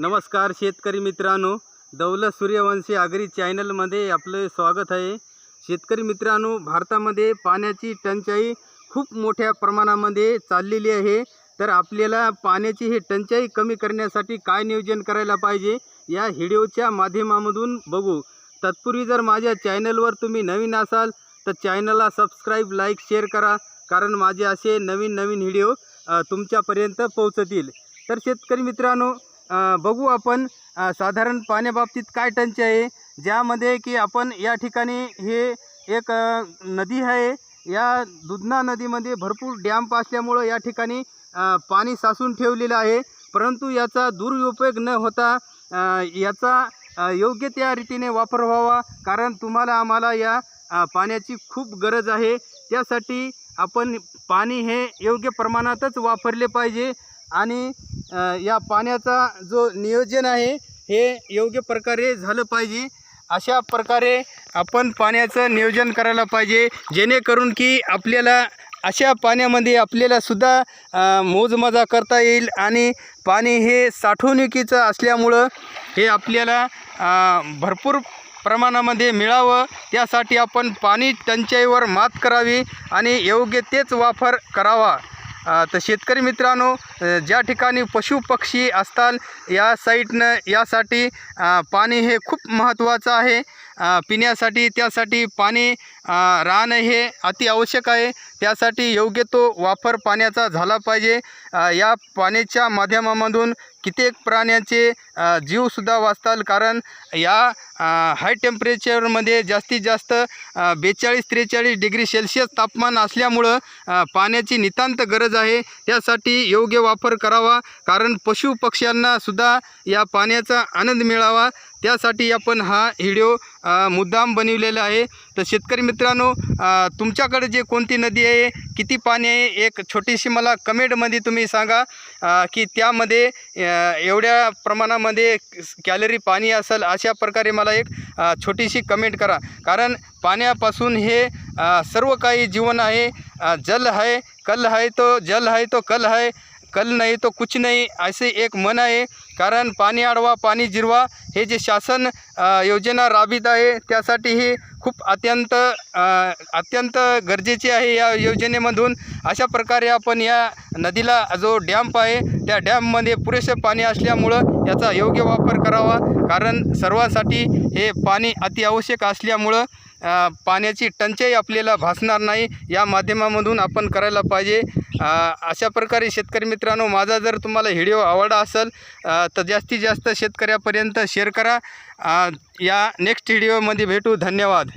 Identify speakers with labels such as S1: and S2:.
S1: नमस्कार शेतकरी मित्रांनो. दौलत सूर्यवंशी आगरी चॅनलमध्ये आपलं स्वागत आहे. शेतकरी मित्रांनो भारतामध्ये पाण्याची टंचाई खूप मोठ्या प्रमाणामध्ये चाललेली आहे. तर आपल्याला पाण्याची ही टंचाई कमी करण्यासाठी काय नियोजन करायला पाहिजे या व्हिडिओच्या माध्यमामधून बघू. तत्पूर्वी जर माझ्या चॅनलवर तुम्ही नवीन असाल तर चॅनलला सबस्क्राईब लाईक शेअर करा. कारण माझे असे नवीन नवीन व्हिडिओ तुमच्यापर्यंत पोहोचतील. तर शेतकरी मित्रांनो बघू आपण साधारण पाण्याबाबतीत काय टंचाई आहे ज्यामध्ये की आपण या ठिकाणी हे एक नदी आहे. या दुधना नदीमध्ये भरपूर डॅम्प असल्यामुळं या ठिकाणी पाणी साचून ठेवलेलं आहे. परंतु याचा दुरुपयोग न होता याचा योग्य त्या रीतीने वापर व्हावा. कारण तुम्हाला आम्हाला या पाण्याची खूप गरज आहे. त्यासाठी आपण पाणी हे योग्य प्रमाणातच वापरले पाहिजे. आणि या पाण्याचा जो नियोजन आहे हे योग्य प्रकारे झालं पाहिजे. अशा प्रकारे आपण पाण्याचं नियोजन करायला पाहिजे जेणेकरून की आपल्याला अशा पाण्यामध्ये आपल्यालासुद्धा मोजमजा करता येईल आणि पाणी हे साठवणुकीचं असल्यामुळं हे आपल्याला भरपूर प्रमाणामध्ये मिळावं. त्यासाठी आपण पाणी टंचाईवर मात करावी आणि योग्य तेच वापर करावा. तर शेतकरी मित्रांनो ज्या ठिकाणी पशु पक्षी असतात या साईटनं यासाठी पाणी हे खूप महत्त्वाचं आहे. पिण्यासाठी त्यासाठी पाणी राहणं हे अति आवश्यक आहे. त्यासाठी योग्य तो वापर पाण्याचा झाला पाहिजे. या पाण्याच्या माध्यमामधून कित्येक प्राण्याचे जीवसुद्धा वाचतात. कारण या हाय टेम्परेचरमध्ये जास्तीत जास्त बेचाळीस त्रेचाळीस डिग्री सेल्सिअस तापमान असल्यामुळं पाण्याची नितांत गरज आहे. त्यासाठी योग्य वापर करावा. कारण पशु या पाण्याचा आनंद मिळावा. त्यासाठी आपण हा व्हिडिओ मुद्दाम बनवलेला आहे. तर शेतकरी मित्रांनो तुमच्याकडे जे कोणती नदी आहे किती पाणी आहे एक छोटीशी मला कमेंटमध्ये तुम्ही सांगा की त्यामध्ये एवढ्या प्रमाणामध्ये कॅलरी पाणी असेल अशा प्रकारे मला एक छोटीशी कमेंट करा. कारण पाण्यापासून हे सर्व काही जीवन आहे. जल आहे कल आहे तो जल आहे तो कल आहे. कल नाही तो कुछ नाही असे एक मन आहे कारण पाणी अडवा पाणी जिरवा हे जे शासन योजना राबित आहे त्यासाठी ही खूप अत्यंत अत्यंत गरजेची आहे या योजनेमधून. अशा प्रकारे आपण या नदीला जो डॅम्प आहे त्या डॅममध्ये पुरेसे पाणी असल्यामुळं याचा योग्य वापर करावा. कारण सर्वांसाठी हे पाणी अति आवश्यक असल्यामुळं पाण्याची टंचाई आपल्याला भासणार नाही. या माध्यमामधून आपण करायला पाहिजे. अशा प्रकारे शेतकरी मित्रांनो माझा जर तुम्हाला व्हिडिओ आवडला असेल तर जास्तीत जास्त शेतकऱ्यापर्यंत शेअर करा. या नेक्स्ट व्हिडिओमध्ये भेटू. धन्यवाद.